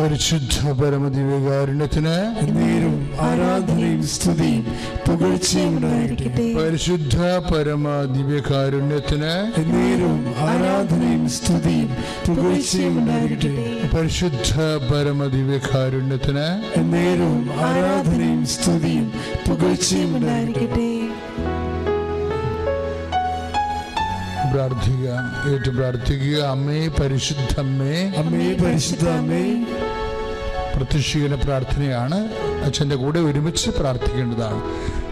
പരിശുദ്ധ പരമദിവ്യകാരുണ്യത്തിന് നേരും ആരാധനയും സ്തുതിയും പുകഴ്ചയും പരിശുദ്ധ പരമദിവ്യകാരുണ്യത്തിന് നേരും ആരാധനയും സ്തുതിയും പുകഴ്ചയും പരിശുദ്ധ പരമദിവ്യകാരുണ്യത്തിന് നേരും ആരാധനയും സ്തുതിയും പുകഴ്ചയും ഉണ്ടായിരിക്കട്ടെ. പ്രാർത്ഥിക്കുക ഏറ്റു പ്രാർത്ഥിക്കുക. അമ്മേ പരിശുദ്ധമ്മേ. അമ്മേ പരിശുദ്ധ അമ്മേ പ്രത്യക്ഷീകരണ പ്രാർത്ഥനയാണ് അച്ഛന്റെ കൂടെ ഒരുമിച്ച് പ്രാർത്ഥിക്കേണ്ടതാണ്.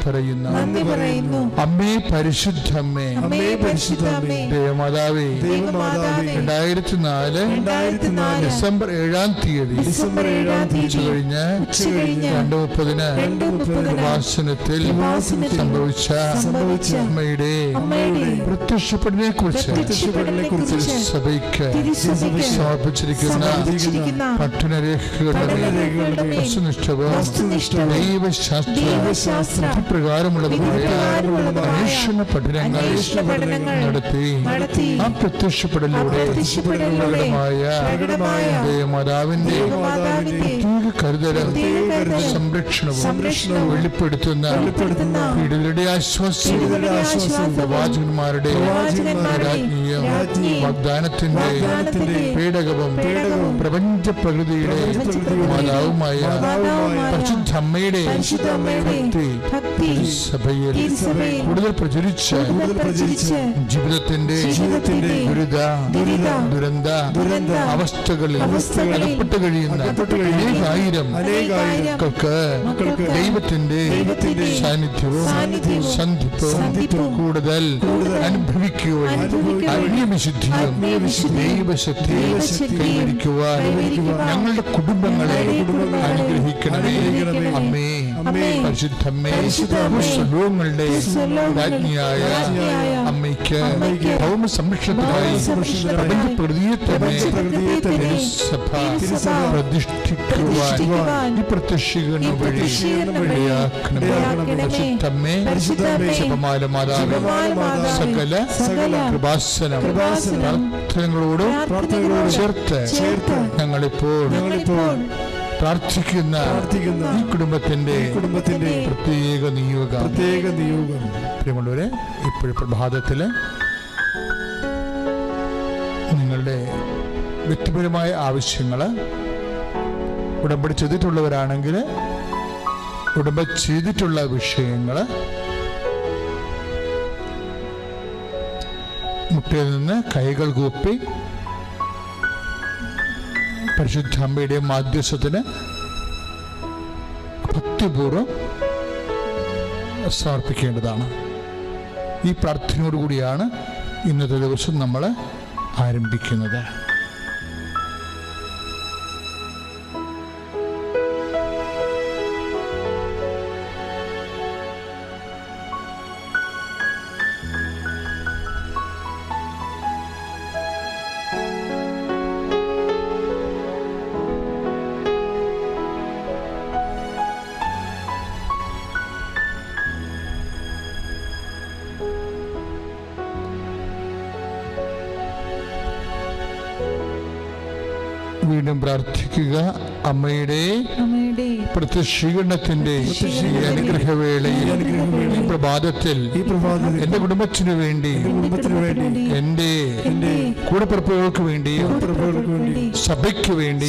പറയുന്ന നന്ദി പറയുന്നു. അമ്മേ പരിശുദ്ധമ്മേ. അമ്മേ പരിശുദ്ധമ്മേ. ദേവമാതാവേ. ദൈവമാതാവേ. രണ്ടായിരത്തി നാല് ഡിസംബർ ഏഴാം തീയതി ഡിസംബർ ഏഴാം തീയതി. ഉച്ചകഴിഞ്ഞ് രണ്ട് മുപ്പതിന് പ്രഭാഷണത്തിൽ സംഭവിച്ച അമ്മയുടെ പ്രത്യക്ഷപ്പെടനെ കുറിച്ച് സഭയ്ക്ക് സമർപ്പിച്ചിരിക്കുന്ന പഠനരേഖകളുടെ വസ്തുനിഷ്ഠവും ദൈവശാസ്ത്ര പ്രകാരമുള്ളതുമായ അന്വേഷണ പഠനങ്ങൾ നടത്തി ആ പ്രത്യക്ഷപ്പെടലിലൂടെ ദേവമാതാവിന്റെ പ്രത്യേക കരുതലും സംരക്ഷണവും വെളിപ്പെടുത്തുന്ന പീഡിതരുടെ ആശ്വാസം പ്രവാചകന്മാരുടെ രാജ്ഞിയും വാഗ്ദാനത്തിന്റെ പേടകവും പ്രപഞ്ച പ്രകൃതിയുടെ മാതാവുമായ ഭക്തി തിരുസഭയിൽ കൂടുതൽ പ്രചരിച്ച് ജീവിതത്തിന്റെ ജീവിതത്തിന്റെ ദുരിത ദുരന്ത ദുരന്ത അവസ്ഥകളിൽ അകപ്പെട്ട് കഴിയുന്ന അനേകായിരം മക്കൾക്ക് ദൈവത്തിന്റെ ദൈവത്തിന്റെ സാന്നിധ്യവും സന്ധിപ്പും കൂടുതൽ അനുഭവിക്കുവാൻ ആത്മീയവിശുദ്ധിയും ദൈവശക്തിയും കൈവരിക്കുവാൻ ഞങ്ങളുടെ കുടുംബങ്ങളെ അനുഗ്രഹിക്കണമേ. അമ്മേ, പരിശുദ്ധമ്മേ സ്വലോകങ്ങളുടെ രാജ്ഞിയായ അമ്മയ്ക്ക് ഭൗമ സംരക്ഷണത്തിനായി പ്രപഞ്ച പ്രകൃതിയെ തന്നെ സഭ പ്രതിഷ്ഠിക്കുവാൻ ഈ പ്രത്യക്ഷീകരണം വഴി. പരിശുദ്ധമ്മേ ജപമാല മാതാവേ. സകല സകല കൃപാസനം പ്രാർത്ഥനകളോട് ചേർത്ത് ഞങ്ങളിപ്പോൾ പ്രാർത്ഥിക്കുന്ന പ്രാർത്ഥിക്കുന്ന ഈ കുടുംബത്തിന്റെ കുടുംബത്തിന്റെ പ്രത്യേക നിയോഗം. പ്രത്യേക നിയോഗം. പ്രിയമുള്ളവരെ ഇപ്പോഴും പ്രഭാതത്തിൽ നിങ്ങളുടെ വ്യക്തിപരമായ ആവശ്യങ്ങൾ ഉടമ്പടി ചെയ്തിട്ടുള്ളവരാണെങ്കിൽ ഉടമ്പ ചെയ്തിട്ടുള്ള വിഷയങ്ങൾ മുട്ടയിൽ നിന്ന് കൈകൾ കൂപ്പി പരിശുദ്ധ അമ്മയുടെ മാധ്യസ്ഥത്തിന് ഭക്തിപൂർവം സമർപ്പിക്കേണ്ടതാണ്. ഈ പ്രാർത്ഥനയോടുകൂടിയാണ് ഇന്നത്തെ ദിവസം നമ്മൾ ആരംഭിക്കുന്നത്. പ്രാർത്ഥിക്കുക അമ്മയുടെ പ്രത്യക്ഷീകരണത്തിന്റെ ഈ അനുഗ്രഹവേളയിൽ ഈ പ്രഭാതത്തിൽ എന്റെ കുടുംബത്തിനു വേണ്ടി എന്റെ കൂടെ കൂടപ്പിറപ്പുകൾക്ക് വേണ്ടി സഭയ്ക്ക് വേണ്ടി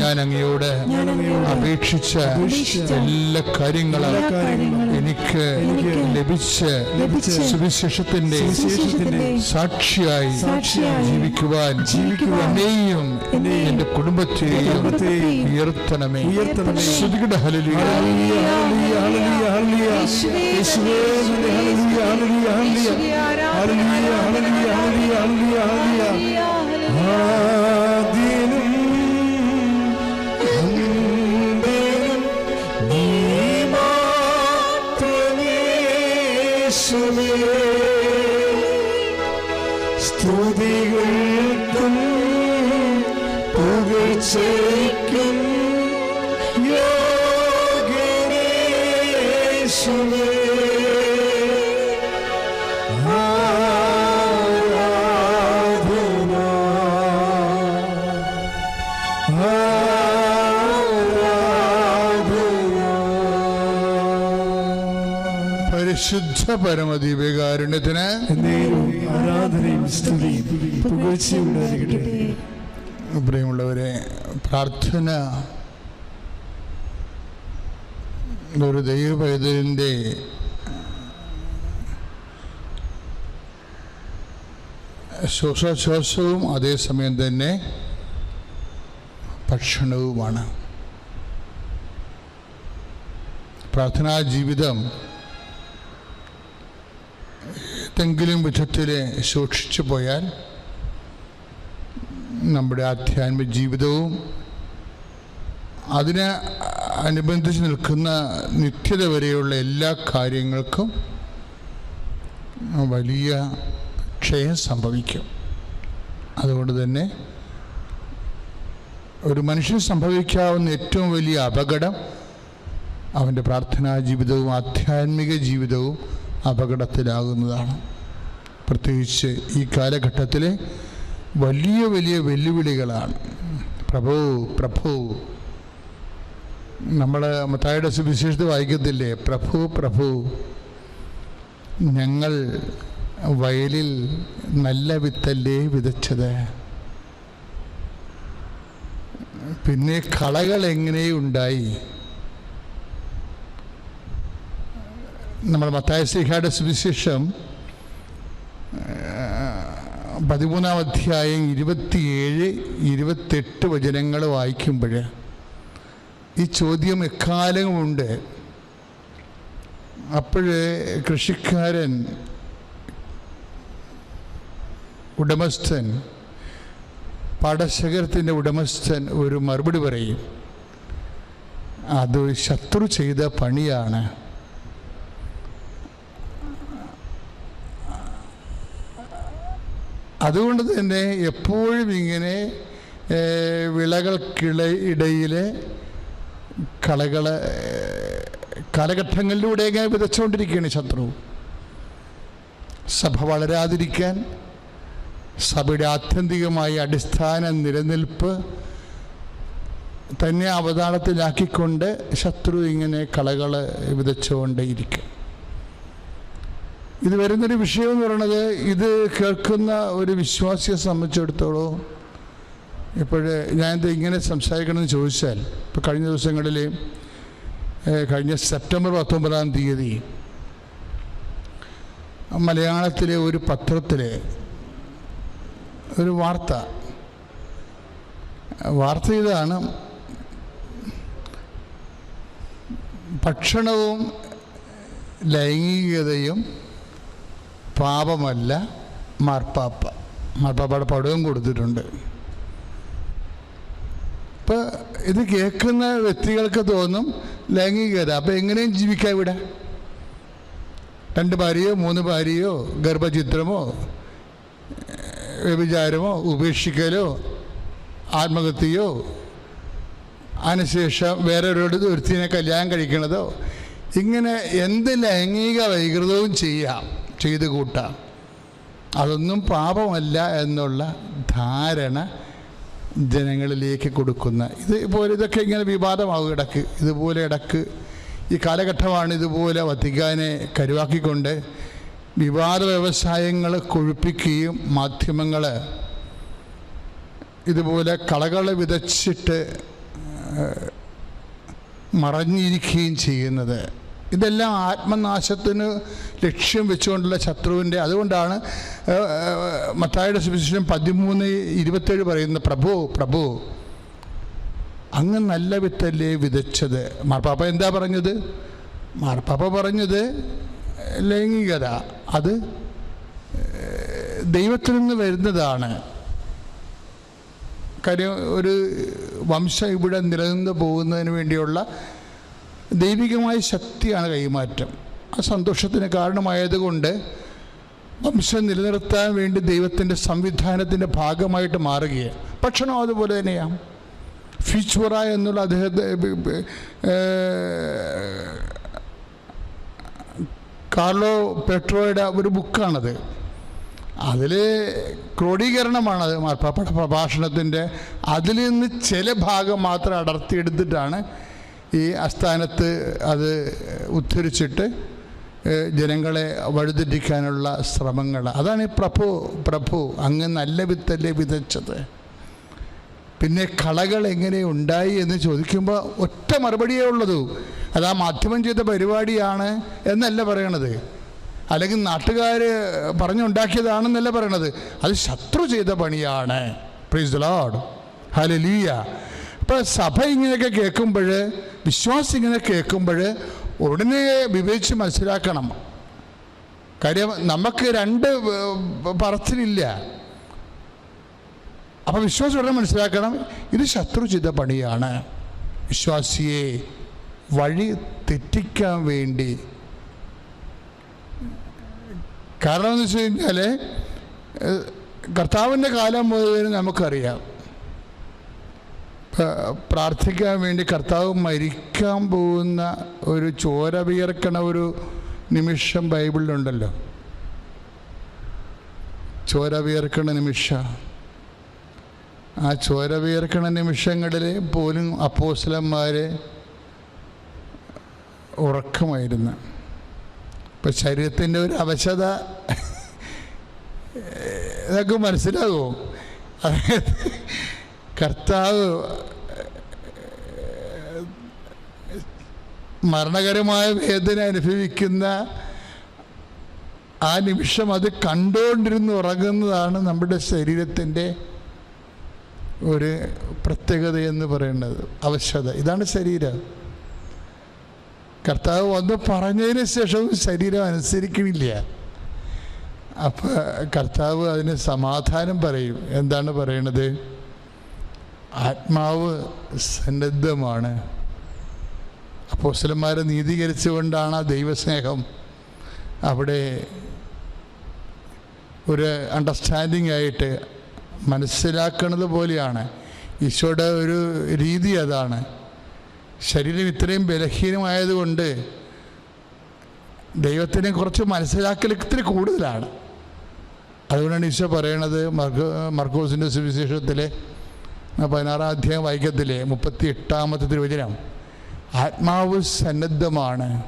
ഞാൻ അങ്ങയോട് അപേക്ഷിച്ച എല്ലാ കാര്യങ്ങളും എനിക്ക് ലഭിച്ച സുവിശേഷത്തിന്റെ സാക്ഷിയായി ജീവിക്കുവാൻ ജീവിക്കുവാനേയും എന്റെ കുടുംബത്തെയും കുടുംബത്തെയും ഉയർത്തണമേ. ശ്രദ്ധിക്കട്ടെ ഹലലിയ ഹലലിയ ഹലലിയ ഹലലിയ യേശുവേ ഹലലിയ ഹലലിയ ഹലലിയ ഹലലിയ ഹലലിയ ഹലലിയ ഹലലിയ ഹലലിയ ആദിനും അന്തനും നീ മാത്രമേ യേശുവേ സ്തുതികൾക്കും പുകഴ്ചയ്ക്കും പരിശുദ്ധ പരമദീപകാരുണ്യത്തിന് പ്രിയമുള്ളവരെ പ്രാർത്ഥന ഒരു ദൈവപൈതലിന്റെ ശ്വാസോച്ഛ്വാസവും അതേസമയം തന്നെ ഭക്ഷണവുമാണ്. പ്രാർത്ഥനാ ജീവിതം ഏതെങ്കിലും വിധത്തിൽ സൂക്ഷിച്ചു പോയാൽ നമ്മുടെ ആധ്യാത്മിക ജീവിതവും അതിന് അനുബന്ധിച്ച് നിൽക്കുന്ന നിത്യത വരെയുള്ള എല്ലാ കാര്യങ്ങൾക്കും വലിയ ക്ഷയം സംഭവിക്കും. അതുകൊണ്ട് തന്നെ ഒരു മനുഷ്യൻ സംഭവിക്കാവുന്ന ഏറ്റവും വലിയ അപകടം അവന്റെ പ്രാർത്ഥനാ ജീവിതവും ആധ്യാത്മിക ജീവിതവും അപകടത്തിലാകുന്നതാണ്. പ്രത്യേകിച്ച് ഈ കാലഘട്ടത്തിലെ വലിയ വലിയ വെല്ലുവിളികളാണ്. പ്രഭു പ്രഭു നമ്മൾ മത്തായുടെ സുവിശേഷത്തിൽ വായിക്കത്തില്ലേ? പ്രഭു പ്രഭു ഞങ്ങൾ വയലിൽ നല്ല വിത്തല്ലേ വിതച്ചത്? പിന്നെ കളകൾ എങ്ങനെയുണ്ടായി? നമ്മൾ മത്തായ ശ്രീഹായുടെ സുവിശേഷം പതിമൂന്നാം അധ്യായം ഇരുപത്തിയേഴ് ഇരുപത്തെട്ട് വചനങ്ങൾ വായിക്കുമ്പോൾ ഈ ചോദ്യം എക്കാലമുണ്ട്. അപ്പോഴേ കൃഷിക്കാരൻ ഉടമസ്ഥൻ പാടശേഖരത്തിന്റെ ഉടമസ്ഥൻ ഒരു മറുപടി പറയും അത് ശത്രു ചെയ്ത പണിയാണ്. അതുകൊണ്ട് തന്നെ എപ്പോഴും ഇങ്ങനെ ഏഹ്, കളകൾ കാലഘട്ടങ്ങളിലൂടെ ഇങ്ങനെ വിതച്ചുകൊണ്ടിരിക്കുകയാണ് ശത്രു. സഭ വളരാതിരിക്കാൻ സഭയുടെ ആത്യന്തികമായ അടിസ്ഥാന നിലനിൽപ്പ് തന്നെ അവതാളത്തിലാക്കിക്കൊണ്ട് ശത്രു ഇങ്ങനെ കളകൾ വിതച്ചുകൊണ്ടേയിരിക്കും. ഇത് വരുന്നൊരു വിഷയം എന്ന് പറയുന്നത് ഇത് കേൾക്കുന്ന ഒരു വിശ്വാസിയെ സംബന്ധിച്ചിടത്തോളം ഇപ്പോഴ് ഞാനിത് ഇങ്ങനെ സംസാരിക്കണമെന്ന് ചോദിച്ചാൽ ഇപ്പോൾ കഴിഞ്ഞ ദിവസങ്ങളിൽ കഴിഞ്ഞ സെപ്റ്റംബർ പത്തൊമ്പതാം തീയതി മലയാളത്തിലെ ഒരു പത്രത്തിൽ ഒരു വാർത്ത വാർത്ത ഇതാണ്. ഭക്ഷണവും ലൈംഗികതയും പാപമല്ല മാർപ്പാപ്പ മാർപ്പാപ്പയുടെ പടവും കൊടുത്തിട്ടുണ്ട്. ഇപ്പം ഇത് കേൾക്കുന്ന വ്യക്തികൾക്ക് തോന്നും ലൈംഗികത. അപ്പോൾ എങ്ങനെയും ജീവിക്കാം ഇവിടെ? രണ്ട് ഭാര്യയോ മൂന്ന് ഭാര്യയോ ഗർഭചിത്രമോ വ്യഭിചാരമോ ഉപേക്ഷിക്കലോ ആത്മഹത്യയോ അതിനുശേഷം വേറെ ഒരു ഒരുത്തിനെ കല്യാണം കഴിക്കണതോ ഇങ്ങനെ എന്ത് ലൈംഗിക വൈകൃതവും ചെയ്യാം ചെയ്ത് കൂട്ടാം. അതൊന്നും പാപമല്ല എന്നുള്ള ധാരണ ജനങ്ങളിലേക്ക് കൊടുക്കുന്ന ഇതുപോലെ ഇതൊക്കെ ഇങ്ങനെ വിവാദമാകും ഇടയ്ക്ക് ഇതുപോലെ ഇടയ്ക്ക് ഈ കാലഘട്ടമാണ് ഇതുപോലെ വത്തിക്കാനെ കരുവാക്കിക്കൊണ്ട് വിവാദ വ്യവസായങ്ങൾ കൊഴുപ്പിക്കുകയും മാധ്യമങ്ങൾ ഇതുപോലെ കളകൾ വിതച്ചിട്ട് മറഞ്ഞിരിക്കുകയും ചെയ്യുന്നത്. ഇതെല്ലാം ആത്മനാശത്തിന് ലക്ഷ്യം വെച്ചുകൊണ്ടുള്ള ശത്രുവിന്റെ അതുകൊണ്ടാണ് മത്തായിയുടെ സുവിശേഷം പതിമൂന്ന് ഇരുപത്തേഴ് പറയുന്ന പ്രഭു പ്രഭു അങ്ങ് നല്ല വിത്തല്ലേ വിതച്ചത്? മാർപ്പാപ്പ എന്താ പറഞ്ഞത്? മാർപ്പാപ്പ പറഞ്ഞത് ലൈംഗികത അത് ദൈവത്തിൽ നിന്ന് വരുന്നതാണ്. കാര്യം ഒരു വംശം ഇവിടെ നിലനിന്ന് പോകുന്നതിന് വേണ്ടിയുള്ള ദൈവികമായ ശക്തിയാണ് കൈമാറ്റം. ആ സന്തോഷത്തിന് കാരണമായതുകൊണ്ട് വംശം നിലനിർത്താൻ വേണ്ടി ദൈവത്തിന്റെ സംവിധാനത്തിന്റെ ഭാഗമായിട്ട് മാറുകയാണ്. ഭക്ഷണം അതുപോലെ തന്നെയാണ് ഫീച്ചുറ എന്നുള്ള അദ്ദേഹത്തെ കാർലോ പെട്രോയുടെ ഒരു ബുക്കാണത്. അതിൽ ക്രോഡീകരണമാണത് പ്രഭാഷണത്തിന്റെ അതിൽ നിന്ന് ചില ഭാഗം മാത്രം അടർത്തിയെടുത്തിട്ടാണ് ഈ ആസ്ഥാനത്ത് അത് ഉദ്ധരിച്ചിട്ട് ജനങ്ങളെ വഴിതെറ്റിക്കാനുള്ള ശ്രമങ്ങൾ അതാണ് ഈ പ്രഭു പ്രഭു അങ്ങ് നല്ല വിത്തല്ലേ വിതച്ചത്. പിന്നെ കളകൾ എങ്ങനെ ഉണ്ടായി എന്ന് ചോദിക്കുമ്പോൾ ഒറ്റ മറുപടിയേ ഉള്ളൂ. അത് ആ മാധ്യമം ചെയ്ത പരിപാടിയാണ് എന്നല്ല പറയണത്. അല്ലെങ്കിൽ നാട്ടുകാർ പറഞ്ഞുണ്ടാക്കിയതാണെന്നല്ല പറയണത്. അത് ശത്രു ചെയ്ത പണിയാണ്. പ്രീസ് ലോഡ് ഹലലീയ അപ്പോൾ സഭ ഇങ്ങനെയൊക്കെ കേൾക്കുമ്പോൾ വിശ്വാസം ഇങ്ങനെ കേൾക്കുമ്പോൾ ഉടനെ വിവേചിച്ച് മനസ്സിലാക്കണം. കാര്യം നമുക്ക് രണ്ട് പറച്ചിലില്ല. അപ്പം വിശ്വാസം ഉടനെ മനസ്സിലാക്കണം ഇത് ശത്രു ചെയ്ത പണിയാണ്. വിശ്വാസിയെ വഴി തെറ്റിക്കാൻ വേണ്ടി. കാരണം എന്ന് വെച്ച് കഴിഞ്ഞാൽ കർത്താവിന്റെ കാലം മുതൽ നമുക്കറിയാം. പ്രാർത്ഥിക്കാൻ വേണ്ടി കർത്താവ് മരിക്കാൻ പോകുന്ന ഒരു ചോര വിയർക്കണ ഒരു നിമിഷം ബൈബിളിലുണ്ടല്ലോ. ചോര വിയർക്കണ നിമിഷം. ആ ചോര വിയർക്കണ നിമിഷങ്ങളിൽ പോലും അപ്പോസ്ലന്മാർ ഉറക്കമായിരുന്നു. ഇപ്പം ശരീരത്തിന്റെ ഒരു അവശത ഇതൊക്കെ മനസ്സിലാകുമോ? അതായത് കർത്താവ് മരണകരമായ വേദന അനുഭവിക്കുന്ന ആ നിമിഷം അത് കണ്ടുകൊണ്ടിരുന്ന് ഉറങ്ങുന്നതാണ് നമ്മുടെ ശരീരത്തിന്റെ ഒരു പ്രത്യേകത എന്ന് പറയുന്നത് അവശത. ഇതാണ് ശരീരം. കർത്താവ് വന്ന് പറഞ്ഞതിന് ശേഷവും ശരീരം അനുസരിക്കണില്ല അപ്പോൾ കർത്താവ് അതിന് സമാധാനം പറയും. എന്താണ് പറയണത്? ആത്മാവ് സന്നദ്ധമാണ്. അപ്പോസ്തലന്മാരെ നീതീകരിച്ചുകൊണ്ടാണ് ആ ദൈവസ്നേഹം അവിടെ ഒരു അണ്ടർസ്റ്റാൻഡിംഗ് ആയിട്ട് മനസ്സിലാക്കുന്നത് പോലെയാണ്. ഈശോയുടെ ഒരു രീതി അതാണ്. ശരീരം ഇത്രയും ബലഹീനമായതുകൊണ്ട് ദൈവത്തിനെ കുറച്ച് മനസ്സിലാക്കൽ ഇത്തിരി കൂടുതലാണ്. അതുകൊണ്ടാണ് ഈശോ പറയണത് മർക്കോ മർക്കോസിന്റെ സുവിശേഷത്തിലെ പതിനാറാം അധ്യായം വായിക്കത്തിലെ മുപ്പത്തി എട്ടാമത്തെ തിരുവചനം. ആത്മാവ് സന്നദ്ധമാണ്.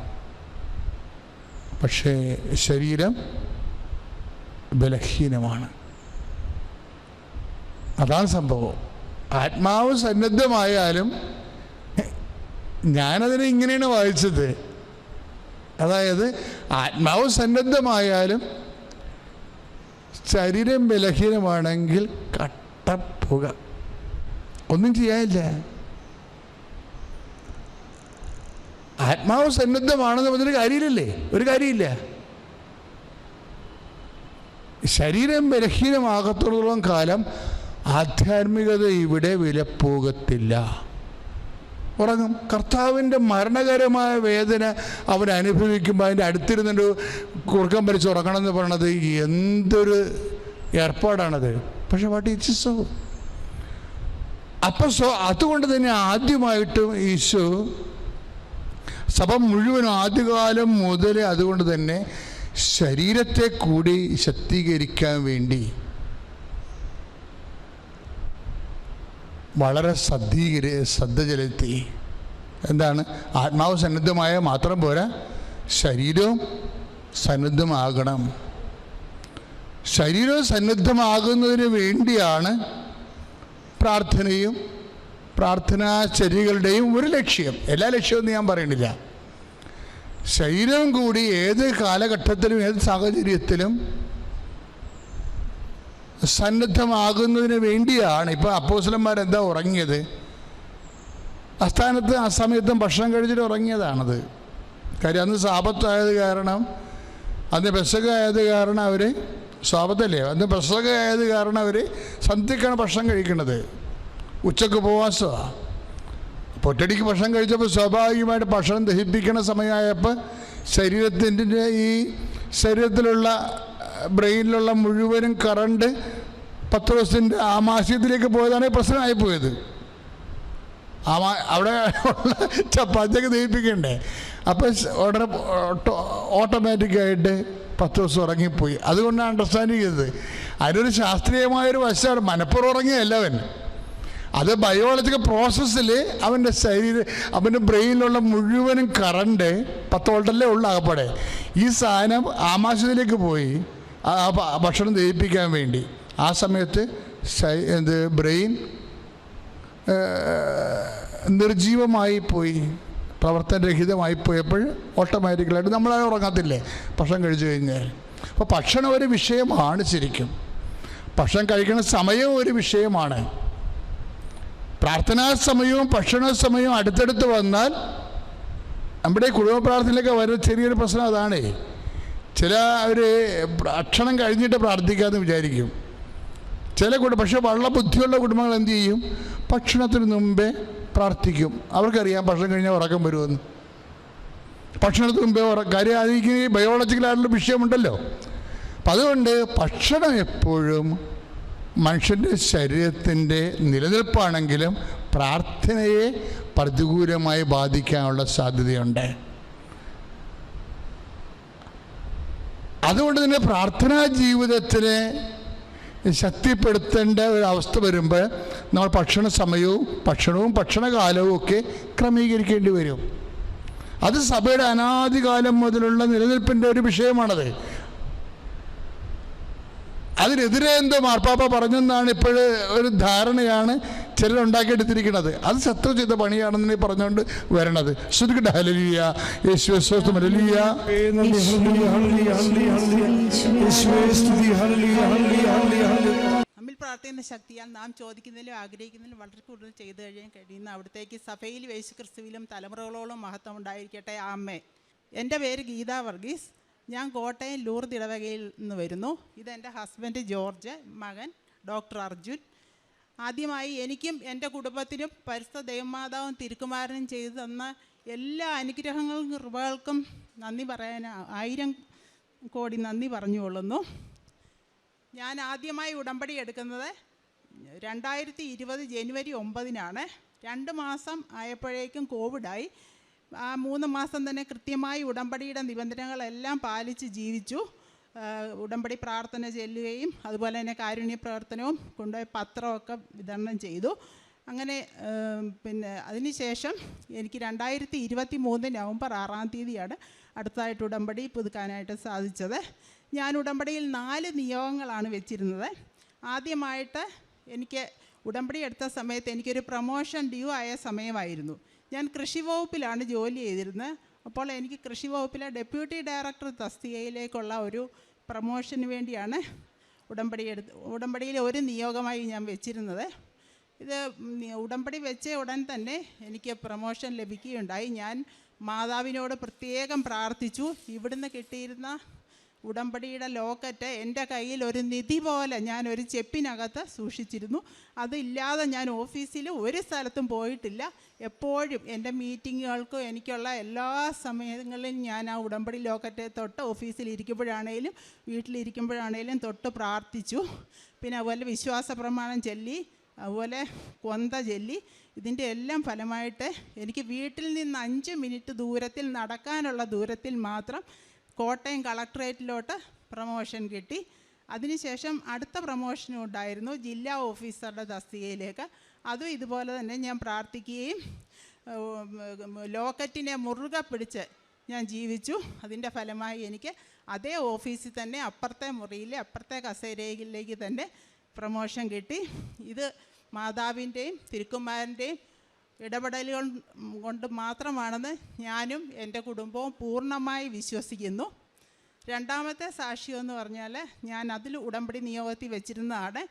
പക്ഷേ ശരീരം ബലഹീനമാണ്. അതാണ് സംഭവം. ആത്മാവ് സന്നദ്ധമായാലും ഞാനതിനെ ഇങ്ങനെയാണ് വായിച്ചത്. അതായത് ആത്മാവ് സന്നദ്ധമായാലും ശരീരം ബലഹീനമാണെങ്കിൽ കട്ടപ്പുക. ഒന്നും ചെയ്യാനില്ല. ആത്മാവ് സന്നദ്ധമാണെന്ന് പറഞ്ഞൊരു കാര്യമില്ലല്ലേ? ഒരു കാര്യമില്ല. ശരീരം ബലഹീനമാകത്തോളം കാലം ആധ്യാത്മികത ഇവിടെ വിലപ്പോകത്തില്ല. ഉറങ്ങും. കർത്താവിന്റെ മരണകരമായ വേദന അവൻ അനുഭവിക്കുമ്പോൾ അതിന്റെ അടുത്തിരുന്നിട്ട് കുറുക്കം വലിച്ച് ഉറങ്ങണം എന്ന് പറയണത് എന്തൊരു ഏർപ്പാടാണത്. പക്ഷെ വാട്ട് ഈച്ച് സോ അപ്പം സോ അതുകൊണ്ട് തന്നെ ആദ്യമായിട്ട് ഈശോ സഭ മുഴുവൻ ആദ്യകാലം മുതലേ അതുകൊണ്ട് തന്നെ ശരീരത്തെ കൂടി ശക്തീകരിക്കാൻ വേണ്ടി വളരെ ശ്രദ്ധീകരി ശ്രദ്ധ ചെലുത്തി. എന്താണ്? ആത്മാവ് സന്നദ്ധമായ മാത്രം പോരാ. ശരീരവും സന്നദ്ധമാകണം. ശരീരം സന്നദ്ധമാകുന്നതിന് വേണ്ടിയാണ് പ്രാർത്ഥനയും പ്രാർത്ഥനാ ചര്യകളുടെയും ഒരു ലക്ഷ്യം. എല്ലാ ലക്ഷ്യവും ഞാൻ പറയണില്ല. ശരീരം കൂടി ഏത് കാലഘട്ടത്തിലും ഏത് സാഹചര്യത്തിലും സന്നദ്ധമാകുന്നതിന് വേണ്ടിയാണ്. ഇപ്പോൾ അപ്പോസലന്മാരെന്താ ഉറങ്ങിയത്? അസ്ഥാനത്ത് ആ സമയത്തും ഭക്ഷണം കഴിച്ചിട്ട് ഉറങ്ങിയതാണത്. കാര്യം അന്ന് സാപത്തായത് കാരണം അന്ന് പ്രസകമായത് കാരണം അവർ സ്വാപത്തല്ലേ അന്ന് പ്രസകമായത് കാരണം അവർ സന്ധ്യക്കാണ് ഭക്ഷണം കഴിക്കുന്നത്. ഉച്ചയ്ക്ക് ഉപവാസമാണ് അപ്പോൾ ഒറ്റടിക്ക് ഭക്ഷണം കഴിച്ചപ്പോൾ സ്വാഭാവികമായിട്ട് ഭക്ഷണം ദഹിപ്പിക്കണ സമയമായപ്പോൾ ശരീരത്തിന്റെ ഈ ശരീരത്തിലുള്ള ബ്രെയിനിലുള്ള മുഴുവനും കറണ്ട് പത്ത് ദിവസത്തിന്റെ ആമാശയത്തിലേക്ക് പോയതാണ് പ്രശ്നമായി പോയത്. ആമാ അവിടെ ഉള്ള ചപ്പാത്തിയൊക്കെ ദഹിപ്പിക്കണ്ടേ? അപ്പോൾ ഉടനെ ഓട്ടോ ഓട്ടോമാറ്റിക്കായിട്ട് പത്ത് ദിവസം ഉറങ്ങിപ്പോയി. അതുകൊണ്ടാണ് അണ്ടർസ്റ്റാൻഡ് ചെയ്തത്. അതിനൊരു ശാസ്ത്രീയമായൊരു വശമാണ്. മനപ്പുറം ഉറങ്ങിയല്ല അവൻ. അത് ബയോളജിക്കൽ പ്രോസസ്സിൽ അവന്റെ ശരീര അവന്റെ ബ്രെയിനിലുള്ള മുഴുവനും കറണ്ട് പത്ത് വോൾട്ടല്ലേ ഉള്ളു ഈ സാധനം ആമാശയത്തിലേക്ക് പോയി ഭക്ഷണം ദഹിപ്പിക്കാൻ വേണ്ടി. ആ സമയത്ത് എന്ത് ബ്രെയിൻ നിർജീവമായി പോയി പ്രവർത്തനരഹിതമായി പോയപ്പോൾ ഓട്ടോമാറ്റിക്കലായിട്ട് നമ്മൾ ഉറങ്ങത്തില്ലേ? ഭക്ഷണം കഴിച്ചു കഴിഞ്ഞാൽ. അപ്പോൾ ഭക്ഷണം ഒരു വിഷയമാണ് ശരിക്കും. ഭക്ഷണം കഴിക്കുന്ന സമയവും ഒരു വിഷയമാണ്. പ്രാർത്ഥനാ സമയവും ഭക്ഷണ സമയവും അടുത്തടുത്ത് വന്നാൽ നമ്മുടെ കുടുംബ പ്രാർത്ഥനയിലൊക്കെ വരുന്ന ചെറിയൊരു പ്രശ്നം അതാണേ. ചില അവർ ഭക്ഷണം കഴിഞ്ഞിട്ട് പ്രാർത്ഥിക്കാമെന്ന് വിചാരിക്കും. ചില കുടുംബം പക്ഷേ വളരെ ബുദ്ധിയുള്ള കുടുംബങ്ങൾ എന്ത് ചെയ്യും? ഭക്ഷണത്തിന് മുമ്പേ പ്രാർത്ഥിക്കും. അവർക്കറിയാം ഭക്ഷണം കഴിഞ്ഞാൽ ഉറക്കം വരുമെന്ന്. ഭക്ഷണത്തിന് മുമ്പേ ഉറക്കം കാര്യം അതിലേക്ക് ബയോളജിക്കലായിട്ടുള്ള വിഷയമുണ്ടല്ലോ. അപ്പം അതുകൊണ്ട് ഭക്ഷണം എപ്പോഴും മനുഷ്യന്റെ ശരീരത്തിന്റെ നിലനിൽപ്പാണെങ്കിലും പ്രാർത്ഥനയെ പ്രതികൂലമായി ബാധിക്കാനുള്ള സാധ്യതയുണ്ട്. അതുകൊണ്ട് തന്നെ പ്രാർത്ഥനാ ജീവിതത്തിനെ ശക്തിപ്പെടുത്തേണ്ട ഒരു അവസ്ഥ വരുമ്പോൾ നമ്മൾ ഭക്ഷണ സമയവും ഭക്ഷണവും ഭക്ഷണകാലവും ഒക്കെ ക്രമീകരിക്കേണ്ടി വരും. അത് സഭയുടെ അനാദികാലം മുതലുള്ള നിലനിൽപ്പിന്റെ ഒരു വിഷയമാണത്. അതിനെതിരെ എന്തോ മാർപ്പാപ്പ പറഞ്ഞെന്നാണ് ഇപ്പോൾ ഒരു ധാരണയാണ് ചിലരുണ്ടാക്കിയെടുത്തിരിക്കുന്നത്. അത് ശത്രു ചെയ്ത പണിയാണെന്ന് പറഞ്ഞുകൊണ്ട് വരണത്. ശ്രുതിക്കട്ടെ നമ്മിൽ പ്രാർത്ഥിക്കുന്ന ശക്തിയാൽ നാം ചോദിക്കുന്നതിലും ആഗ്രഹിക്കുന്നതിലും വളരെ കൂടുതൽ ചെയ്തു കഴിയാൻ കഴിയുന്ന അവിടത്തേക്ക് സഭയിലും യേശു ക്രിസ്തുവിലും തലമുറകളോളം മഹത്വം ഉണ്ടായിരിക്കട്ടെ. ആമ്മേ എന്റെ പേര് ഗീതാ വർഗീസ്. ഞാൻ കോട്ടയം ലൂർദ് ഇടവകയിൽ നിന്ന് വരുന്നു. ഇതെന്റെ ഹസ്ബൻഡ് ജോർജ് മകൻ ഡോക്ടർ അർജുൻ. ആദ്യമായി എനിക്കും എന്റെ കുടുംബത്തിനും പരിസ്ഥ ദൈവമാതാവും തിരുക്കുമാരനും ചെയ്തു തന്ന എല്ലാ അനുഗ്രഹങ്ങൾക്കും കൃപകൾക്കും നന്ദി പറയാൻ ആയിരം കോടി നന്ദി പറഞ്ഞുകൊള്ളുന്നു. ഞാൻ ആദ്യമായി ഉടമ്പടി എടുക്കുന്നത് രണ്ടായിരത്തി ഇരുപത് ജനുവരി ഒമ്പതിനാണ്. രണ്ട് മാസം ആയപ്പോഴേക്കും കോവിഡായി ആ മൂന്ന് മാസം തന്നെ കൃത്യമായി ഉടമ്പടിയുടെ നിബന്ധനകളെല്ലാം പാലിച്ച് ജീവിച്ചു. ഉടമ്പടി പ്രാർത്ഥന ചെല്ലുകയും അതുപോലെ തന്നെ കാരുണ്യ പ്രവർത്തനവും കൊണ്ടുപോയി പത്രമൊക്കെ വിതരണം ചെയ്തു. അങ്ങനെ പിന്നെ അതിനുശേഷം എനിക്ക് രണ്ടായിരത്തി ഇരുപത്തി മൂന്ന് നവംബർ ആറാം തീയതിയാണ് അടുത്തതായിട്ട് ഉടമ്പടി പുതുക്കാനായിട്ട് സാധിച്ചത്. ഞാൻ ഉടമ്പടിയിൽ നാല് നിയോഗങ്ങളാണ് വെച്ചിരുന്നത്. ആദ്യമായിട്ട് എനിക്ക് ഉടമ്പടി എടുത്ത സമയത്ത് എനിക്കൊരു പ്രൊമോഷൻ ഡ്യൂ ആയ സമയമായിരുന്നു. ഞാൻ കൃഷി വകുപ്പിലാണ് ജോലി ചെയ്തിരുന്നത്. അപ്പോൾ എനിക്ക് കൃഷി വകുപ്പിലെ ഡെപ്യൂട്ടി ഡയറക്ടർ തസ്തികയിലേക്കുള്ള ഒരു പ്രമോഷന് വേണ്ടിയാണ് ഉടമ്പടി എടുത്ത് ഉടമ്പടിയിൽ ഒരു നിയോഗമായി ഞാൻ വെച്ചിരുന്നത്. ഇത് ഉടമ്പടി വെച്ച ഉടൻ തന്നെ എനിക്ക് പ്രമോഷൻ ലഭിക്കുകയുണ്ടായി. ഞാൻ മാതാവിനോട് പ്രത്യേകം പ്രാർത്ഥിച്ചു. ഇവിടുന്ന് കിട്ടിയിരുന്ന ഉടമ്പടിയുടെ ലോക്കറ്റ് എന്റെ കയ്യിൽ ഒരു നിധി പോലെ ഞാൻ ഒരു ചെപ്പിനകത്ത് സൂക്ഷിച്ചിരുന്നു. അതില്ലാതെ ഞാൻ ഓഫീസിൽ ഒരു സ്ഥലത്തും പോയിട്ടില്ല. എപ്പോഴും എന്റെ മീറ്റിങ്ങുകൾക്കും എനിക്കുള്ള എല്ലാ സമയങ്ങളിലും ഞാൻ ആ ഉടമ്പടി ലോക്കറ്റ് തൊട്ട് ഓഫീസിൽ ഇരിക്കുമ്പോഴാണേലും വീട്ടിലിരിക്കുമ്പോഴാണേലും തൊട്ട് പ്രാർത്ഥിച്ചു. പിന്നെ അതുപോലെ വിശ്വാസ പ്രമാണം ചൊല്ലി അതുപോലെ കൊന്ത ചൊല്ലി. ഇതിന്റെ എല്ലാം ഫലമായിട്ട് എനിക്ക് വീട്ടിൽ നിന്ന് അഞ്ച് മിനിറ്റ് ദൂരത്തിൽ നടക്കാനുള്ള ദൂരത്തിൽ മാത്രം കോട്ടയം കളക്ടറേറ്റിലോട്ട് പ്രൊമോഷൻ കിട്ടി. അതിനുശേഷം അടുത്ത പ്രമോഷനും ഉണ്ടായിരുന്നു ജില്ലാ ഓഫീസറുടെ തസ്തികയിലേക്ക്. അതും ഇതുപോലെ തന്നെ ഞാൻ പ്രാർത്ഥിക്കുകയും ലോക്കറ്റിനെ മുറുകെ പിടിച്ച് ഞാൻ ജീവിച്ചു. അതിന്റെ ഫലമായി എനിക്ക് അതേ ഓഫീസിൽ തന്നെ അപ്പുറത്തെ മുറിയിൽ അപ്പുറത്തെ കസേരയിലേക്ക് തന്നെ പ്രൊമോഷൻ കിട്ടി. ഇത് മാതാവിന്റെയും തിരുക്കുമാരന്റെയും ഇടപെടലുകൾ കൊണ്ട് മാത്രമാണെന്ന് ഞാനും എന്റെ കുടുംബവും പൂർണമായി വിശ്വസിക്കുന്നു. രണ്ടാമത്തെ സാക്ഷ്യമെന്ന് പറഞ്ഞാൽ ഞാൻ അതിൽ ഉടമ്പടി നിയോഗത്തിൽ വെച്ചിരുന്നതാണ്.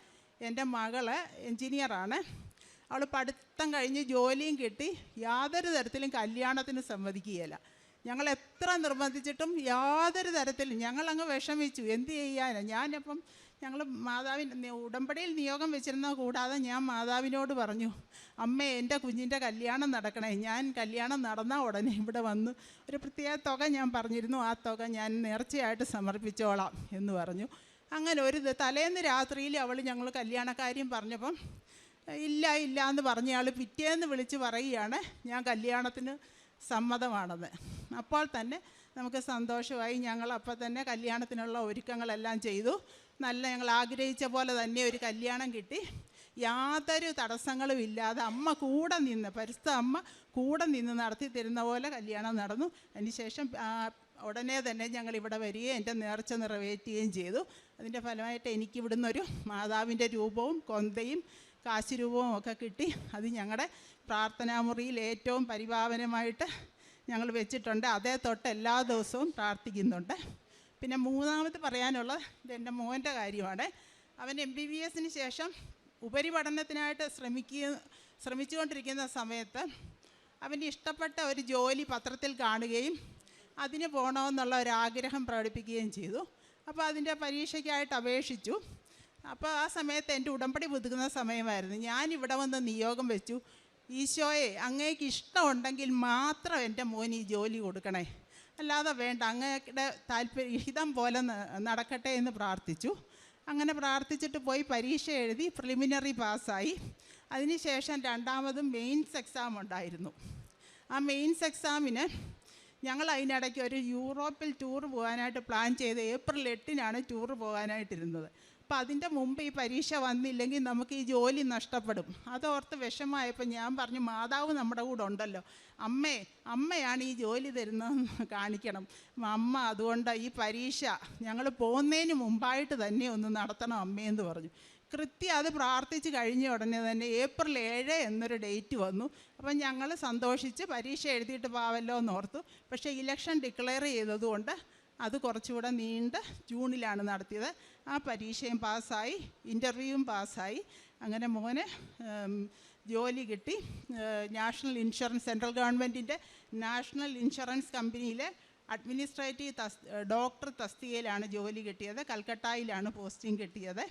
എന്റെ മകൾ എൻജിനീയറാണ്. അവൾ പഠിത്തം കഴിഞ്ഞ് ജോലിയും കിട്ടി. യാതൊരു തരത്തിലും കല്യാണത്തിന് സമ്മതിക്കുകയില്ല. ഞങ്ങൾ എത്ര നിർബന്ധിച്ചിട്ടും യാതൊരു തരത്തിലും ഞങ്ങളങ്ങ് വിഷമിച്ചു. എന്ത് ചെയ്യാനാണ് ഞാനപ്പം ഞങ്ങൾ മാതാവിൻ നി- ഉടമ്പടിയിൽ നിയോഗം വെച്ചിരുന്ന കൂടാതെ ഞാൻ മാതാവിനോട് പറഞ്ഞു അമ്മേ എന്റെ കുഞ്ഞിന്റെ കല്യാണം നടക്കണേ. ഞാൻ കല്യാണം നടന്ന ഉടനെ ഇവിടെ വന്നു ഒരു പ്രത്യേക തുക ഞാൻ പറഞ്ഞിരുന്നു. ആ തുക ഞാൻ നേർച്ചയായിട്ട് സമർപ്പിച്ചോളാം എന്ന് പറഞ്ഞു. അങ്ങനെ ഒരു തലേന്ന് രാത്രിയിൽ അവൾ ഞങ്ങൾ കല്യാണക്കാര്യം പറഞ്ഞപ്പം ഇല്ല ഇല്ല എന്ന് പറഞ്ഞയാൾ പിറ്റേന്ന് വിളിച്ച് പറയുകയാണ് ഞാൻ കല്യാണത്തിന് സമ്മതമാണെന്ന്. അപ്പോൾ തന്നെ നമുക്ക് സന്തോഷമായി ഞങ്ങൾ അപ്പോൾ തന്നെ കല്യാണത്തിനുള്ള ഒരുക്കങ്ങളെല്ലാം ചെയ്തു. നല്ല ഞങ്ങൾ ആഗ്രഹിച്ച പോലെ തന്നെ ഒരു കല്യാണം കിട്ടി. യാതൊരു തടസ്സങ്ങളും ഇല്ലാതെ അമ്മ കൂടെ നിന്ന് പരിസ്ഥ അമ്മ കൂടെ നിന്ന് നടത്തി തരുന്ന പോലെ കല്യാണം നടന്നു. അതിനുശേഷം ശേഷം ഉടനെ തന്നെ ഞങ്ങൾ ഇവിടെ വരികയും എന്റെ നേർച്ച നിറവേറ്റുകയും ചെയ്തു. അതിന്റെ ഫലമായിട്ട് എനിക്ക് ഇവിടുന്ന് ഒരു മാതാവിന്റെ രൂപവും കൊന്തയും കാശുരൂപവും ഒക്കെ കിട്ടി. അത് ഞങ്ങളുടെ പ്രാർത്ഥനാമുറിയിൽ ഏറ്റവും പരിപാവനമായിട്ട് ഞങ്ങൾ വെച്ചിട്ടുണ്ട്. അതേ തൊട്ട് എല്ലാ ദിവസവും പ്രാർത്ഥിക്കുന്നുണ്ട്. പിന്നെ മൂന്നാമത് പറയാനുള്ളത് ഇത് എന്റെ മോന്റെ കാര്യമാണ്. അവൻ എം ബി ബി എസിന് ശേഷം ഉപരിപഠനത്തിനായിട്ട് ശ്രമിക്കുക ശ്രമിച്ചുകൊണ്ടിരിക്കുന്ന സമയത്ത് അവന് ഇഷ്ടപ്പെട്ട ഒരു ജോലി പത്രത്തിൽ കാണുകയും അതിന് പോകണമെന്നുള്ള ഒരു ആഗ്രഹം പ്രകടിപ്പിക്കുകയും ചെയ്തു. അപ്പോൾ അതിന്റെ പരീക്ഷയ്ക്കായിട്ട് അപേക്ഷിച്ചു. അപ്പോൾ ആ സമയത്ത് എന്റെ ഉടമ്പടി പുതുക്കുന്ന സമയമായിരുന്നു. ഞാൻ ഇവിടെ വന്ന് നിയോഗം വെച്ചു. ഈശോയെ അങ്ങേക്ക് ഇഷ്ടമുണ്ടെങ്കിൽ മാത്രം എന്റെ മോൻ ഈ ജോലി കൊടുക്കണേ. അല്ലാതെ വേണ്ട അങ്ങയുടെ താല്പര്യ ഹിതം പോലെ നടക്കട്ടെ എന്ന് പ്രാർത്ഥിച്ചു. അങ്ങനെ പ്രാർത്ഥിച്ചിട്ട് പോയി പരീക്ഷ എഴുതി പ്രിലിമിനറി പാസ്സായി. അതിനുശേഷം രണ്ടാമതും മെയിൻസ് എക്സാം ഉണ്ടായിരുന്നു. ആ മെയിൻസ് എക്സാമിന് ഞങ്ങൾ അതിനിടയ്ക്ക് ഒരു യൂറോപ്പിൽ ടൂർ പോകാനായിട്ട് പ്ലാൻ ചെയ്ത് ഏപ്രിൽ എട്ടിനാണ് ടൂർ പോകാനായിട്ടിരുന്നത്. അപ്പോൾ അതിന്റെ മുമ്പ് ഈ പരീക്ഷ വന്നില്ലെങ്കിൽ നമുക്ക് ഈ ജോലി നഷ്ടപ്പെടും. അതോർത്ത് വിഷമമായപ്പോൾ ഞാൻ പറഞ്ഞു മാതാവ് നമ്മുടെ കൂടെ ഉണ്ടല്ലോ. അമ്മേ അമ്മയാണ് ഈ ജോലി തരുന്നതെന്ന് കാണിക്കണം. അമ്മ അതുകൊണ്ട് ഈ പരീക്ഷ ഞങ്ങൾ പോകുന്നതിന് മുമ്പായിട്ട് തന്നെ ഒന്ന് നടത്തണം അമ്മയെന്ന് പറഞ്ഞു. കൃത്യം അത് പ്രാർത്ഥിച്ച് കഴിഞ്ഞ ഉടനെ തന്നെ ഏപ്രിൽ ഏഴ് എന്നൊരു ഡേറ്റ് വന്നു. അപ്പം ഞങ്ങൾ സന്തോഷിച്ച് പരീക്ഷ എഴുതിയിട്ട് പാവല്ലോ എന്ന് ഓർത്തു. പക്ഷേ ഇലക്ഷൻ ഡിക്ലെയർ ചെയ്തതുകൊണ്ട് അത് കുറച്ചുകൂടെ നീണ്ട് ജൂണിലാണ് നടത്തിയത്. ആ പരീക്ഷയും പാസ്സായി ഇന്റർവ്യൂവും പാസ്സായി. അങ്ങനെ മോന് ജോലി കിട്ടി. നാഷണൽ ഇൻഷുറൻസ് സെൻട്രൽ ഗവൺമെന്റിന്റെ നാഷണൽ ഇൻഷുറൻസ് കമ്പനിയിലെ അഡ്മിനിസ്ട്രേറ്റീവ് തസ് ഡോക്ടർ തസ്തികയിലാണ് ജോലി കിട്ടിയത്. കൽക്കട്ടയിലാണ് പോസ്റ്റിംഗ് കിട്ടിയത്.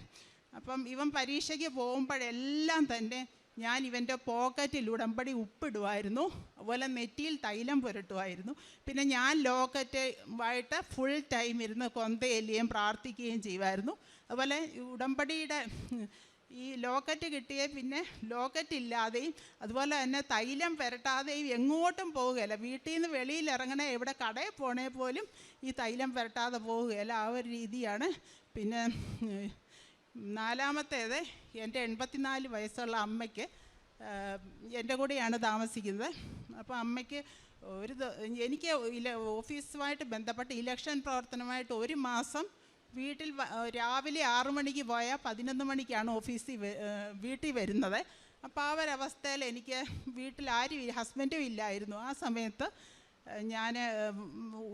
അപ്പം ഇവൻ പരീക്ഷയ്ക്ക് പോകുമ്പോഴെല്ലാം തന്നെ ഞാൻ ഇവന്റെ പോക്കറ്റിൽ ഉടമ്പടി ഉപ്പിടുമായിരുന്നു അതുപോലെ നെറ്റിയിൽ തൈലം പുരട്ടുമായിരുന്നു പിന്നെ ഞാൻ ലോക്കറ്റ് ആയിട്ട് ഫുൾ ടൈം ഇരുന്ന് കൊന്തയെല്ലുകയും പ്രാർത്ഥിക്കുകയും ചെയ്യുമായിരുന്നു അതുപോലെ ഉടമ്പടിയുടെ ഈ ലോക്കറ്റ് കിട്ടിയ പിന്നെ ലോക്കറ്റ് ഇല്ലാതെയും അതുപോലെ തന്നെ തൈലം പുരട്ടാതെയും എങ്ങോട്ടും പോവുകയില്ല. വീട്ടിൽ നിന്ന് വെളിയിൽ ഇറങ്ങണേ എവിടെ കടയിൽ പോണേ പോലും ഈ തൈലം പുരട്ടാതെ പോവുകയില്ല. ആ ഒരു രീതിയാണ്. പിന്നെ നാലാമത്തേത് എന്റെ എൺപത്തിനാല് വയസ്സുള്ള അമ്മയ്ക്ക് എന്റെ കൂടെയാണ് താമസിക്കുന്നത്. അപ്പോൾ അമ്മയ്ക്ക് ഒരു എനിക്ക് ഇല ഓഫീസുമായിട്ട് ബന്ധപ്പെട്ട് ഇലക്ഷൻ പ്രവർത്തനമായിട്ട് ഒരു മാസം വീട്ടിൽ രാവിലെ ആറു മണിക്ക് പോയാൽ പതിനൊന്ന് മണിക്കാണ് ഓഫീസിൽ വീട്ടിൽ വരുന്നത്. അപ്പോൾ ആ ഒരവസ്ഥയിൽ എനിക്ക് വീട്ടിൽ ആരും ഹസ്ബൻഡും ഇല്ലായിരുന്നു. ആ സമയത്ത് ഞാൻ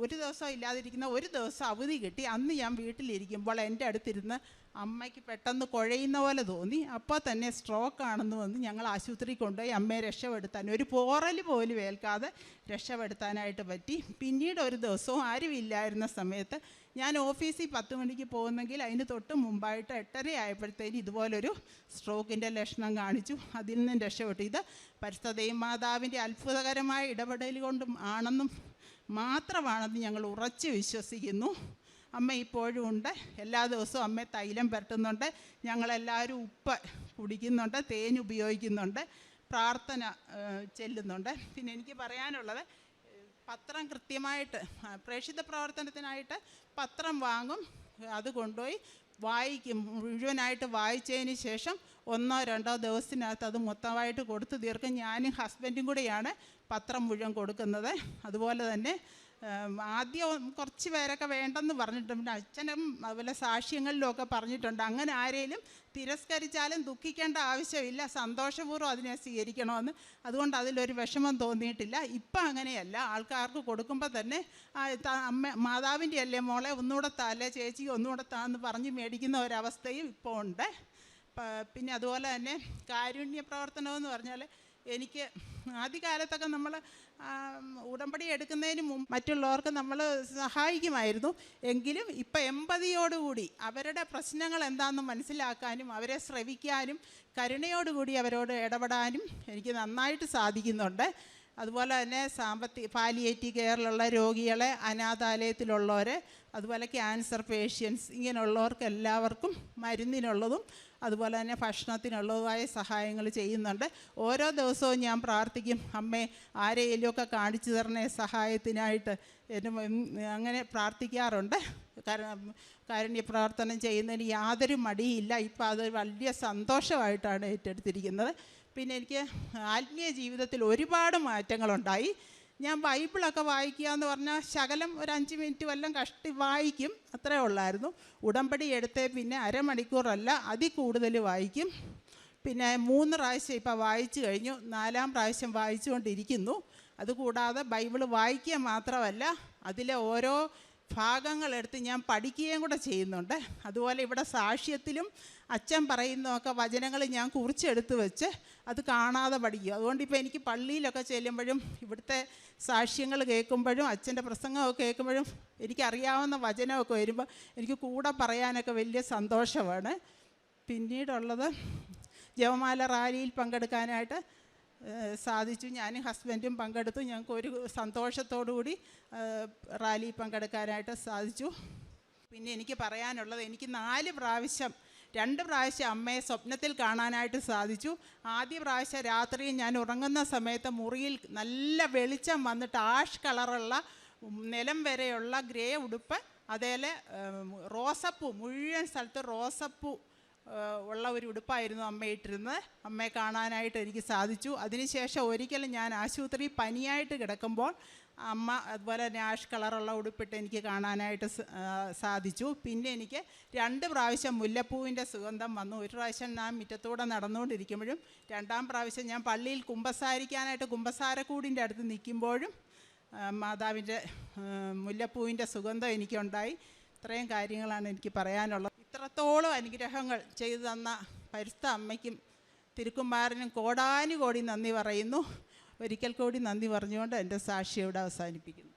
ഒരു ദിവസം ഇല്ലാതിരിക്കുന്ന ഒരു ദിവസം അവധി കിട്ടി. അന്ന് ഞാൻ വീട്ടിലിരിക്കുമ്പോൾ എന്റെ അടുത്തിരുന്ന് അമ്മയ്ക്ക് പെട്ടെന്ന് കുഴയുന്ന പോലെ തോന്നി. അപ്പോൾ തന്നെ സ്ട്രോക്ക് ആണെന്ന് വന്ന് ഞങ്ങൾ ആശുപത്രി കൊണ്ടുപോയി അമ്മയെ രക്ഷപ്പെടുത്താൻ. ഒരു പോറൽ പോലും ഏൽക്കാതെ രക്ഷപ്പെടുത്താനായിട്ട് പറ്റി. പിന്നീട് ഒരു ദിവസവും ആരും ഇല്ലായിരുന്ന സമയത്ത് ഞാൻ ഓഫീസിൽ പത്ത് മണിക്ക് പോകുന്നെങ്കിൽ അതിന് തൊട്ട് മുമ്പായിട്ട് എട്ടര ആയപ്പോഴത്തേന് ഇതുപോലൊരു സ്ട്രോക്കിന്റെ ലക്ഷണം കാണിച്ചു. അതിൽ നിന്നും രക്ഷപ്പെട്ടു. ഇത് പരിസ്ഥിതിയും മാതാവിന്റെ അത്ഭുതകരമായ ഇടപെടൽ കൊണ്ടും ആണെന്നും മാത്രമാണെന്ന് ഞങ്ങൾ ഉറച്ചു വിശ്വസിക്കുന്നു. അമ്മ ഇപ്പോഴും ഉണ്ട്. എല്ലാ ദിവസവും അമ്മ തൈലം പുരട്ടുന്നുണ്ട് ഞങ്ങളെല്ലാവരും ഉപ്പ് കുടിക്കുന്നുണ്ട് തേൻ ഉപയോഗിക്കുന്നുണ്ട് പ്രാർത്ഥന ചെല്ലുന്നുണ്ട്. പിന്നെ എനിക്ക് പറയാനുള്ളത് പത്രം കൃത്യമായിട്ട് പ്രേക്ഷിത പ്രവർത്തനത്തിനായിട്ട് പത്രം വാങ്ങും. അത് കൊണ്ടുപോയി വായിക്കും. മുഴുവനായിട്ട് വായിച്ചതിന് ശേഷം ഒന്നോ രണ്ടോ ദിവസത്തിനകത്ത് അത് മൊത്തമായിട്ട് കൊടുത്തു തീർക്കും. ഞാനും ഹസ്ബൻഡും കൂടെയാണ് പത്രം മുഴുവൻ കൊടുക്കുന്നത്. അതുപോലെ തന്നെ ആദ്യം കുറച്ച് പേരൊക്കെ വേണ്ടെന്ന് പറഞ്ഞിട്ടുണ്ട്. അച്ഛനും അതുപോലെ സാക്ഷ്യങ്ങളിലുമൊക്കെ പറഞ്ഞിട്ടുണ്ട്. അങ്ങനെ ആരെയും തിരസ്കരിച്ചാലും ദുഃഖിക്കേണ്ട ആവശ്യമില്ല. സന്തോഷപൂർവം അതിനെ സ്വീകരിക്കണമെന്ന്. അതുകൊണ്ട് അതിലൊരു വിഷമം തോന്നിയിട്ടില്ല. ഇപ്പം അങ്ങനെയല്ല. ആൾക്കാർക്ക് കൊടുക്കുമ്പോൾ തന്നെ അമ്മ മാതാവിന്റെ അല്ലേ മോളെ ഒന്നുകൂടെ താല്ലേ ചേച്ചി ഒന്നുകൂടെ താന്ന് പറഞ്ഞ് മേടിക്കുന്ന ഒരവസ്ഥയും ഇപ്പോൾ ഉണ്ട്. പിന്നെ അതുപോലെ തന്നെ കാരുണ്യ പ്രവർത്തനമെന്ന് പറഞ്ഞാൽ എനിക്ക് ആദ്യകാലത്തൊക്കെ നമ്മൾ ഉടമ്പടി എടുക്കുന്നതിന് മുമ്പ് മറ്റുള്ളവർക്ക് നമ്മൾ സഹായിക്കുമായിരുന്നു. എങ്കിലും ഇപ്പം എമ്പതിയോടുകൂടി അവരുടെ പ്രശ്നങ്ങൾ എന്താണെന്ന് മനസ്സിലാക്കാനും അവരെ ശ്രവിക്കാനും കരുണയോടുകൂടി അവരോട് ഇടപെടാനും എനിക്ക് നന്നായിട്ട് സാധിക്കുന്നുണ്ട്. അതുപോലെ തന്നെ സാമ്പത്തിക പാലിയേറ്റീവ് കെയറിലുള്ള രോഗികളെ അനാഥാലയത്തിലുള്ളവരെ അതുപോലെ ക്യാൻസർ പേഷ്യൻസ് ഇങ്ങനെയുള്ളവർക്ക് എല്ലാവർക്കും മരുന്നിനുള്ളതും അതുപോലെ തന്നെ ഭക്ഷണത്തിനുള്ളതുമായ സഹായങ്ങൾ ചെയ്യുന്നുണ്ട്. ഓരോ ദിവസവും ഞാൻ പ്രാർത്ഥിക്കും അമ്മേ ആരെയെങ്കിലുമൊക്കെ കാണിച്ചു തരണേ സഹായത്തിനായിട്ട്. അങ്ങനെ പ്രാർത്ഥിക്കാറുണ്ട്. കാരണം കാരുണ്യ പ്രാർത്ഥന ചെയ്യുന്നതിന് യാതൊരു മടിയില്ല. ഇപ്പം അത് വലിയ സന്തോഷമായിട്ടാണ് ഏറ്റെടുത്തിരിക്കുന്നത്. പിന്നെ എനിക്ക് ആത്മീയ ജീവിതത്തിൽ ഒരുപാട് മാറ്റങ്ങളുണ്ടായി. ഞാൻ ബൈബിളൊക്കെ വായിക്കുക എന്ന് പറഞ്ഞാൽ ശകലം ഒരു അഞ്ച് മിനിറ്റ് വല്ലതും കഷ്ടി വായിക്കും അത്രേ ഉള്ളായിരുന്നു. ഉടമ്പടി എടുത്തേ പിന്നെ അരമണിക്കൂറല്ല അതിൽ കൂടുതൽ വായിക്കും. പിന്നെ മൂന്ന് പ്രാവശ്യം ഇപ്പം വായിച്ചു കഴിഞ്ഞു നാലാം പ്രാവശ്യം വായിച്ചുകൊണ്ടിരിക്കുന്നു. അതുകൂടാതെ ബൈബിൾ വായിക്കുക മാത്രമല്ല അതിലെ ഓരോ ഭാഗങ്ങളെടുത്ത് ഞാൻ പഠിക്കുകയും കൂടെ ചെയ്യുന്നുണ്ട്. അതുപോലെ ഇവിടെ സാക്ഷ്യത്തിലും അച്ഛൻ പറയുന്നതൊക്കെ വചനങ്ങൾ ഞാൻ കുറിച്ചെടുത്ത് വെച്ച് അത് കാണാതെ പഠിക്കും. അതുകൊണ്ട് ഇപ്പോൾ എനിക്ക് പള്ളിയിലൊക്കെ ചെല്ലുമ്പോഴും ഇവിടുത്തെ സാക്ഷ്യങ്ങൾ കേൾക്കുമ്പോഴും അച്ഛന്റെ പ്രസംഗമൊക്കെ കേൾക്കുമ്പോഴും എനിക്കറിയാവുന്ന വചനമൊക്കെ വരുമ്പോൾ എനിക്ക് കൂടെ പറയാനൊക്കെ വലിയ സന്തോഷമാണ്. പിന്നീടുള്ളത് ജവമാല റാലിയിൽ പങ്കെടുക്കാനായിട്ട് സാധിച്ചു. ഞാനും ഹസ്ബൻഡും പങ്കെടുത്തു. ഞങ്ങൾക്ക് ഒരു സന്തോഷത്തോടു കൂടി റാലി പങ്കെടുക്കാനായിട്ട് സാധിച്ചു. പിന്നെ എനിക്ക് പറയാനുള്ളത് എനിക്ക് നാല് പ്രാവശ്യം രണ്ട് പ്രാവശ്യം അമ്മയെ സ്വപ്നത്തിൽ കാണാനായിട്ട് സാധിച്ചു. ആദ്യ പ്രാവശ്യം രാത്രി ഞാൻ ഉറങ്ങുന്ന സമയത്ത് മുറിയിൽ നല്ല വെളിച്ചം വന്നിട്ട് ആഷ് കളറുള്ള നിലം വരെയുള്ള ഗ്രേ ഉടുപ്പ് അതേലെ റോസപ്പൂ മുഴുവൻ സ്ഥലത്ത് റോസപ്പൂ ഉള്ള ഒരു ഉടുപ്പായിരുന്നു അമ്മ ഇട്ടിരുന്നത് അമ്മയെ കാണാനായിട്ട് എനിക്ക് സാധിച്ചു. അതിനുശേഷം ഒരിക്കലും ഞാൻ ആശുപത്രി പനിയായിട്ട് കിടക്കുമ്പോൾ അമ്മ അതുപോലെ തന്നെ ആഷ് കളറുള്ള ഉടുപ്പിട്ട് എനിക്ക് കാണാനായിട്ട് സാധിച്ചു. പിന്നെ എനിക്ക് രണ്ട് പ്രാവശ്യം മുല്ലപ്പൂവിന്റെ സുഗന്ധം വന്നു. ഒരു പ്രാവശ്യം ഞാൻ മുറ്റത്തൂടെ നടന്നുകൊണ്ടിരിക്കുമ്പോഴും രണ്ടാം പ്രാവശ്യം ഞാൻ പള്ളിയിൽ കുമ്പസാരിക്കാനായിട്ട് കുമ്പസാരക്കൂടിന്റെ അടുത്ത് നിൽക്കുമ്പോഴും മാതാവിന്റെ മുല്ലപ്പൂവിന്റെ സുഗന്ധം എനിക്കുണ്ടായി. ഇത്രയും കാര്യങ്ങളാണ് എനിക്ക് പറയാനുള്ളത്. ഇത്രത്തോളം അനുഗ്രഹങ്ങൾ ചെയ്തു തന്ന പരിസ്ഥ അമ്മയ്ക്കും തിരുക്കുമാരനും കോടാനുകോടി നന്ദി പറയുന്നു. ഒരിക്കൽ കൂടി നന്ദി പറഞ്ഞുകൊണ്ട് എന്റെ സാക്ഷി ഇവിടെ അവസാനിപ്പിക്കുന്നു.